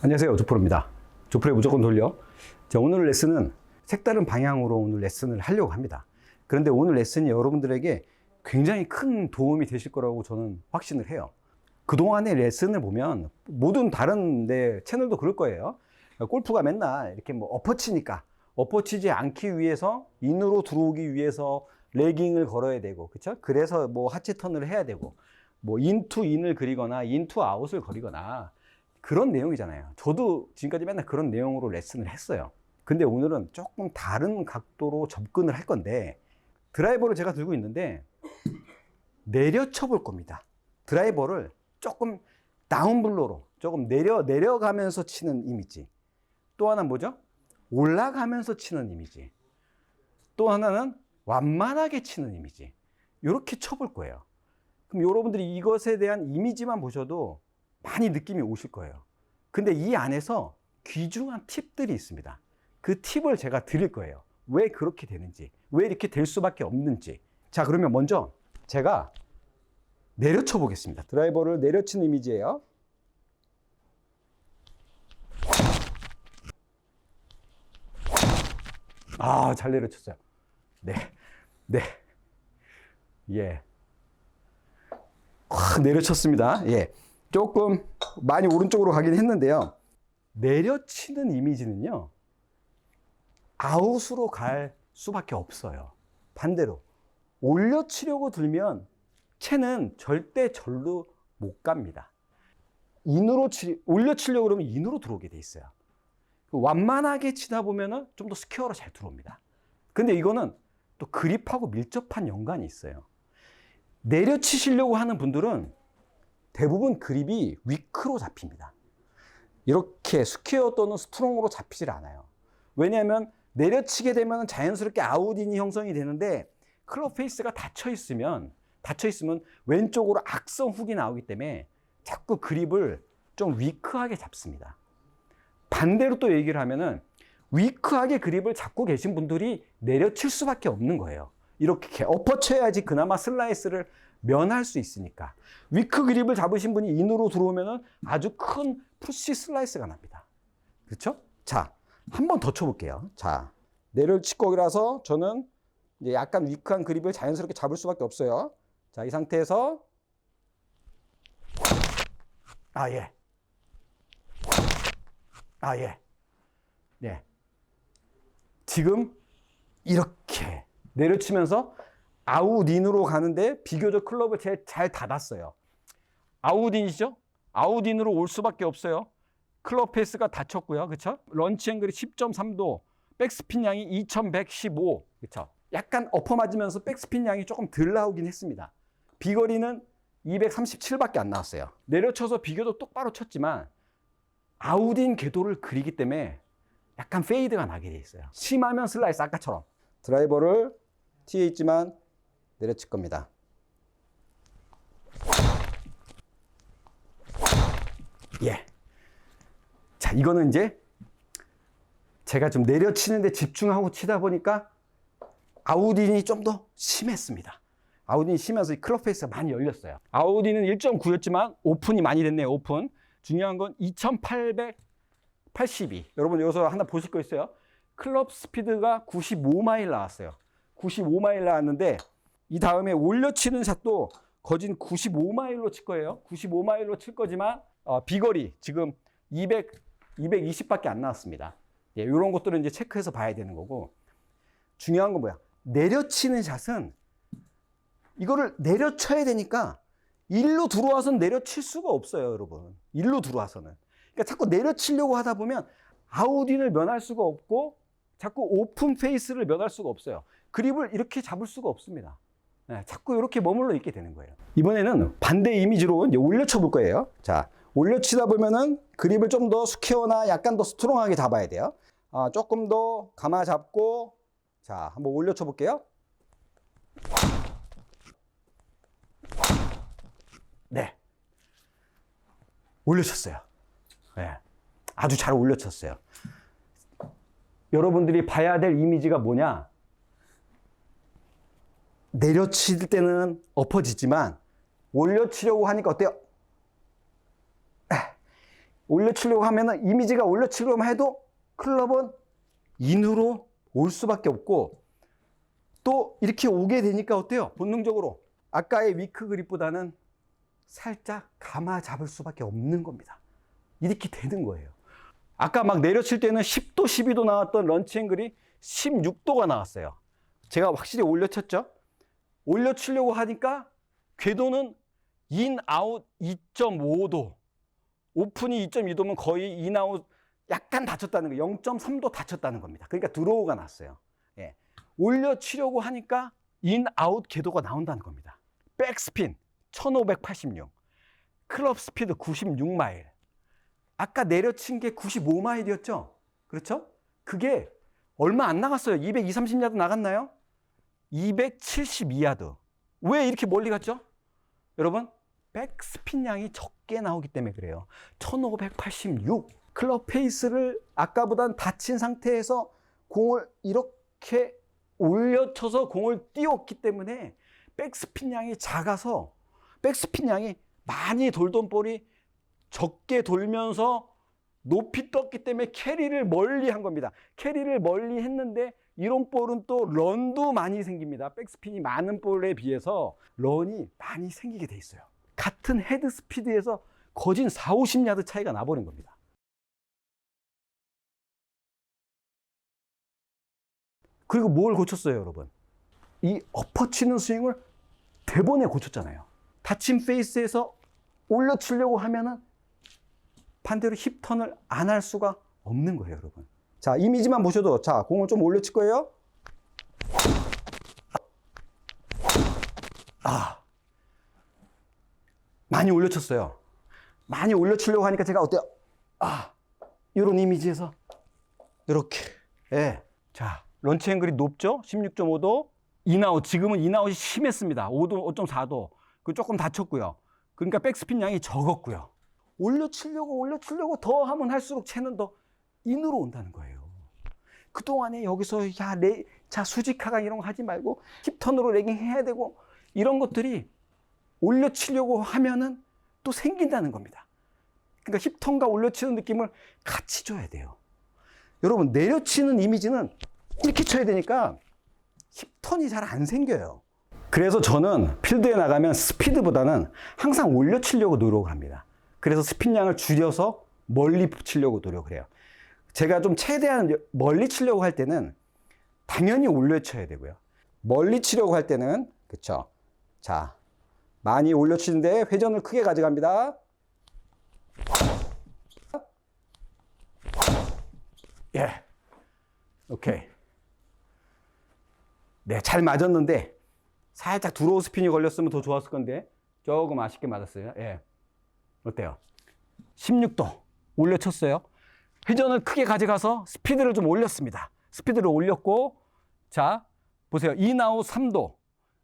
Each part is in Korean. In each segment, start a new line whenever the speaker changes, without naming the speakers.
안녕하세요. 조프로입니다. 조프로의 무조건 돌려. 자, 오늘 레슨은 색다른 방향으로 오늘 레슨을 하려고 합니다. 그런데 오늘 레슨이 여러분들에게 굉장히 큰 도움이 되실 거라고 저는 확신을 해요. 그동안의 레슨을 보면 모든 다른 내 채널도 그럴 거예요. 골프가 맨날 이렇게 뭐 엎어치니까 엎어치지 않기 위해서 인으로 들어오기 위해서 레깅을 걸어야 되고 그쵸? 그래서 뭐 하체 턴을 해야 되고 뭐 인투 인을 그리거나 인투 아웃을 그리거나 그런 내용이잖아요. 저도 지금까지 맨날 그런 내용으로 레슨을 했어요. 근데 오늘은 조금 다른 각도로 접근을 할 건데 드라이버를 제가 들고 있는데 내려쳐 볼 겁니다. 드라이버를 조금 다운블로로 조금 내려 내려가면서 치는 이미지. 또 하나 뭐죠? 올라가면서 치는 이미지. 또 하나는 완만하게 치는 이미지. 이렇게 쳐볼 거예요. 그럼 여러분들이 이것에 대한 이미지만 보셔도 많이 느낌이 오실 거예요. 근데 이 안에서 귀중한 팁들이 있습니다. 그 팁을 제가 드릴 거예요. 왜 그렇게 되는지, 왜 이렇게 될 수밖에 없는지. 자, 그러면 먼저 제가 내려쳐 보겠습니다. 드라이버를 내려치는 이미지예요. 아, 잘 내려쳤어요. 네, 네, 예. 확 내려쳤습니다. 예. 조금 많이 오른쪽으로 가긴 했는데요. 내려치는 이미지는요, 아웃으로 갈 수밖에 없어요. 반대로, 올려치려고 들면 채는 절대 절로 못 갑니다. 인으로 치, 올려치려고 그러면 인으로 들어오게 돼 있어요. 완만하게 치다 보면은 좀 더 스퀘어로 잘 들어옵니다. 근데 이거는 또 그립하고 밀접한 연관이 있어요. 내려치시려고 하는 분들은 대부분 그립이 위크로 잡힙니다. 이렇게 스퀘어 또는 스트롱으로 잡히질 않아요. 왜냐하면 내려치게 되면 자연스럽게 아웃인이 형성이 되는데 클럽 페이스가 닫혀 있으면 닫혀 있으면 왼쪽으로 악성 훅이 나오기 때문에 자꾸 그립을 좀 위크하게 잡습니다. 반대로 또 얘기를 하면은 위크하게 그립을 잡고 계신 분들이 내려칠 수밖에 없는 거예요. 이렇게 엎어쳐야지 그나마 슬라이스를 면할 수 있으니까. 위크 그립을 잡으신 분이 인으로 들어오면은 아주 큰 푸시 슬라이스가 납니다. 그렇죠? 자, 한 번 더 쳐볼게요. 자, 내려칠 거라서 저는 이제 약간 위크한 그립을 자연스럽게 잡을 수밖에 없어요. 자, 이 상태에서 아, 예. 아, 예. 네. 지금 이렇게 내려치면서 아웃인으로 가는데 비교적 클럽을 제일 잘 닫았어요. 아웃인이죠? 아웃인으로 올 수밖에 없어요. 클럽 페이스가 닫혔고요. 그쵸? 런치 앵글이 10.3도, 백스핀 양이 2115. 그쵸? 약간 엎어 맞으면서 백스핀 양이 조금 덜 나오긴 했습니다. 비거리는 237밖에 안 나왔어요. 내려쳐서 비교도 똑바로 쳤지만 아웃인 궤도를 그리기 때문에 약간 페이드가 나게 돼 있어요. 심하면 슬라이스 아까처럼 드라이버를 티에 있지만 내려칠 겁니다. 예. 자, 이거는 이제 제가 좀 내려치는데 집중하고 치다 보니까 아웃인이 좀 더 심했습니다. 아웃인이 심해서 클럽 페이스가 많이 열렸어요. 아웃인은 1.9였지만 오픈이 많이 됐네요. 오픈. 중요한 건 2882. 여러분 여기서 하나 보실 거 있어요. 클럽 스피드가 95마일 나왔어요. 95마일 나왔는데 이 다음에 올려치는 샷도 거진 95마일로 칠 거예요. 95마일로 칠 거지만 어, 비거리 지금 200, 220밖에 안 나왔습니다. 예, 이런 것들은 이제 체크해서 봐야 되는 거고 중요한 건 뭐야? 내려치는 샷은 이거를 내려쳐야 되니까 일로 들어와서는 내려칠 수가 없어요, 여러분. 일로 들어와서는. 그러니까 자꾸 내려치려고 하다 보면 아웃인을 면할 수가 없고 자꾸 오픈 페이스를 면할 수가 없어요. 그립을 이렇게 잡을 수가 없습니다. 네, 자꾸 이렇게 머물러 있게 되는 거예요. 이번에는 반대 이미지로 올려쳐 볼 거예요. 자, 올려치다 보면은 그립을 좀 더 스퀘어나 약간 더 스트롱하게 잡아야 돼요. 아, 조금 더 감아 잡고 자, 한번 올려쳐 볼게요. 네. 올려쳤어요. 네. 아주 잘 올려쳤어요. 여러분들이 봐야 될 이미지가 뭐냐? 내려칠 때는 엎어지지만 올려치려고 하니까 어때요? 올려치려고 하면은 이미지가 올려치려고 해도 클럽은 인으로 올 수밖에 없고 또 이렇게 오게 되니까 어때요? 본능적으로 아까의 위크 그립보다는 살짝 감아 잡을 수밖에 없는 겁니다. 이렇게 되는 거예요. 아까 막 내려칠 때는 10도, 12도 나왔던 런치 앵글이 16도가 나왔어요. 제가 확실히 올려쳤죠? 올려치려고 하니까 궤도는 인, 아웃 2.5도. 오픈이 2.2도면 거의 인, 아웃 약간 다쳤다는 거, 0.3도 다쳤다는 겁니다. 그러니까 드로우가 났어요. 예. 올려치려고 하니까 인, 아웃 궤도가 나온다는 겁니다. 백스핀 1586. 클럽 스피드 96마일. 아까 내려친 게 95마일이었죠? 그렇죠? 그게 얼마 안 나갔어요. 220, 30야드 나갔나요? 272야드. 왜 이렇게 멀리 갔죠? 여러분, 백스핀 양이 적게 나오기 때문에 그래요. 1586. 클럽 페이스를 아까보단 다친 상태에서 공을 이렇게 올려쳐서 공을 띄웠기 때문에 백스핀 양이 작아서 백스핀 양이 많이 돌던 볼이 적게 돌면서 높이 떴기 때문에 캐리를 멀리 한 겁니다. 캐리를 멀리 했는데 이런 볼은 또 런도 많이 생깁니다. 백스핀이 많은 볼에 비해서 런이 많이 생기게 돼 있어요. 같은 헤드 스피드에서 거진 4, 50야드 차이가 나버린 겁니다. 그리고 뭘 고쳤어요, 여러분? 이 엎어치는 스윙을 대번에 고쳤잖아요. 다친 페이스에서 올려치려고 하면은 반대로 힙턴을 안 할 수가 없는 거예요, 여러분. 자, 이미지만 보셔도 자, 공을 좀 올려 칠 거예요. 아. 많이 올려 쳤어요. 많이 올려 치려고 하니까 제가 어때요? 아. 이런 이미지에서 이렇게. 예. 자, 런치 앵글이 높죠? 16.5도. 인아웃. 지금은 인아웃이 심했습니다. 5도, 5.4도. 그 조금 다쳤고요. 그러니까 백스핀 양이 적었고요. 올려 치려고 올려 치려고 더 하면 할수록 채는 더 인으로 온다는 거예요. 그동안에 여기서 야, 레, 자, 수직하가 이런 거 하지 말고 힙턴으로 레깅 해야 되고 이런 것들이 올려치려고 하면은 또 생긴다는 겁니다. 그러니까 힙턴과 올려치는 느낌을 같이 줘야 돼요. 여러분, 내려치는 이미지는 이렇게 쳐야 되니까 힙턴이 잘 안 생겨요. 그래서 저는 필드에 나가면 스피드보다는 항상 올려치려고 노력을 합니다. 그래서 스핀량을 줄여서 멀리 치려고 노력을 해요. 제가 좀 최대한 멀리 치려고 할 때는 당연히 올려 쳐야 되고요. 멀리 치려고 할 때는 그쵸. 자, 많이 올려 치는데 회전을 크게 가져갑니다. 예. 오케이. 네, 잘 맞았는데 살짝 드로우 스핀이 걸렸으면 더 좋았을 건데 조금 아쉽게 맞았어요. 예. 어때요? 16도 올려 쳤어요. 회전을 크게 가져가서 스피드를 좀 올렸습니다. 스피드를 올렸고 자 보세요. 인아웃 3도.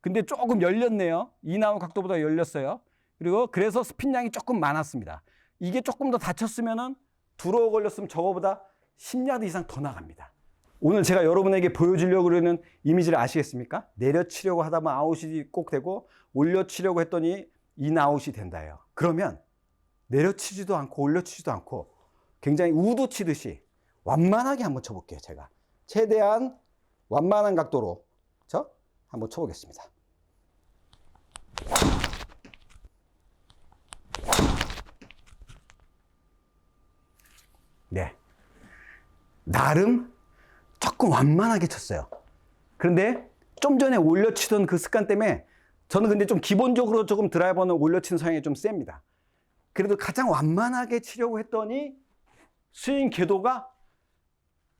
근데 조금 열렸네요. 인아웃 각도보다 열렸어요. 그리고 그래서 스핀량이 조금 많았습니다. 이게 조금 더 다쳤으면은 두러워 걸렸으면 저거보다 10야드 이상 더 나갑니다. 오늘 제가 여러분에게 보여주려고 그러는 이미지를 아시겠습니까? 내려치려고 하다 보면 아웃이 꼭 되고 올려치려고 했더니 인아웃이 된다예요. 그러면 내려치지도 않고 올려치지도 않고 굉장히 우도 치듯이 완만하게 한번 쳐볼게요. 제가 최대한 완만한 각도로 저 한번 쳐보겠습니다. 네, 나름 조금 완만하게 쳤어요. 그런데 좀 전에 올려치던 그 습관 때문에 저는 근데 좀 기본적으로 조금 드라이버는 올려치는 성향이 좀 셉니다. 그래도 가장 완만하게 치려고 했더니 스윙 궤도가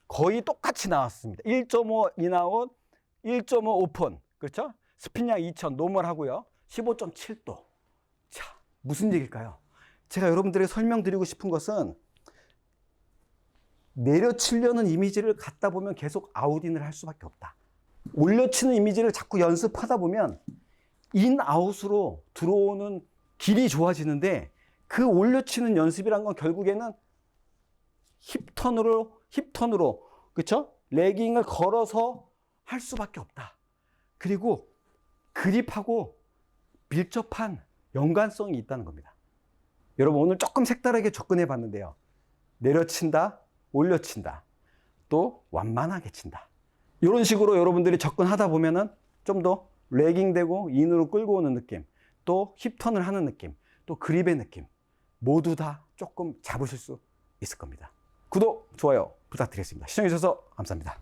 거의 똑같이 나왔습니다. 1.5 인아웃, 1.5 오픈. 그렇죠? 스핀량 2000 노멀하고요. 15.7도. 자, 무슨 얘기일까요? 제가 여러분들에게 설명드리고 싶은 것은 내려치려는 이미지를 갖다 보면 계속 아웃인을 할 수밖에 없다. 올려치는 이미지를 자꾸 연습하다 보면 인아웃으로 들어오는 길이 좋아지는데 그 올려치는 연습이란 건 결국에는 힙턴으로 힙턴으로 그렇죠? 레깅을 걸어서 할 수밖에 없다. 그리고 그립하고 밀접한 연관성이 있다는 겁니다. 여러분 오늘 조금 색다르게 접근해 봤는데요. 내려친다, 올려친다, 또 완만하게 친다. 이런 식으로 여러분들이 접근하다 보면은 좀 더 레깅되고 인으로 끌고 오는 느낌, 또 힙턴을 하는 느낌, 또 그립의 느낌, 모두 다 조금 잡으실 수 있을 겁니다. 구독, 좋아요 부탁드리겠습니다. 시청해주셔서 감사합니다.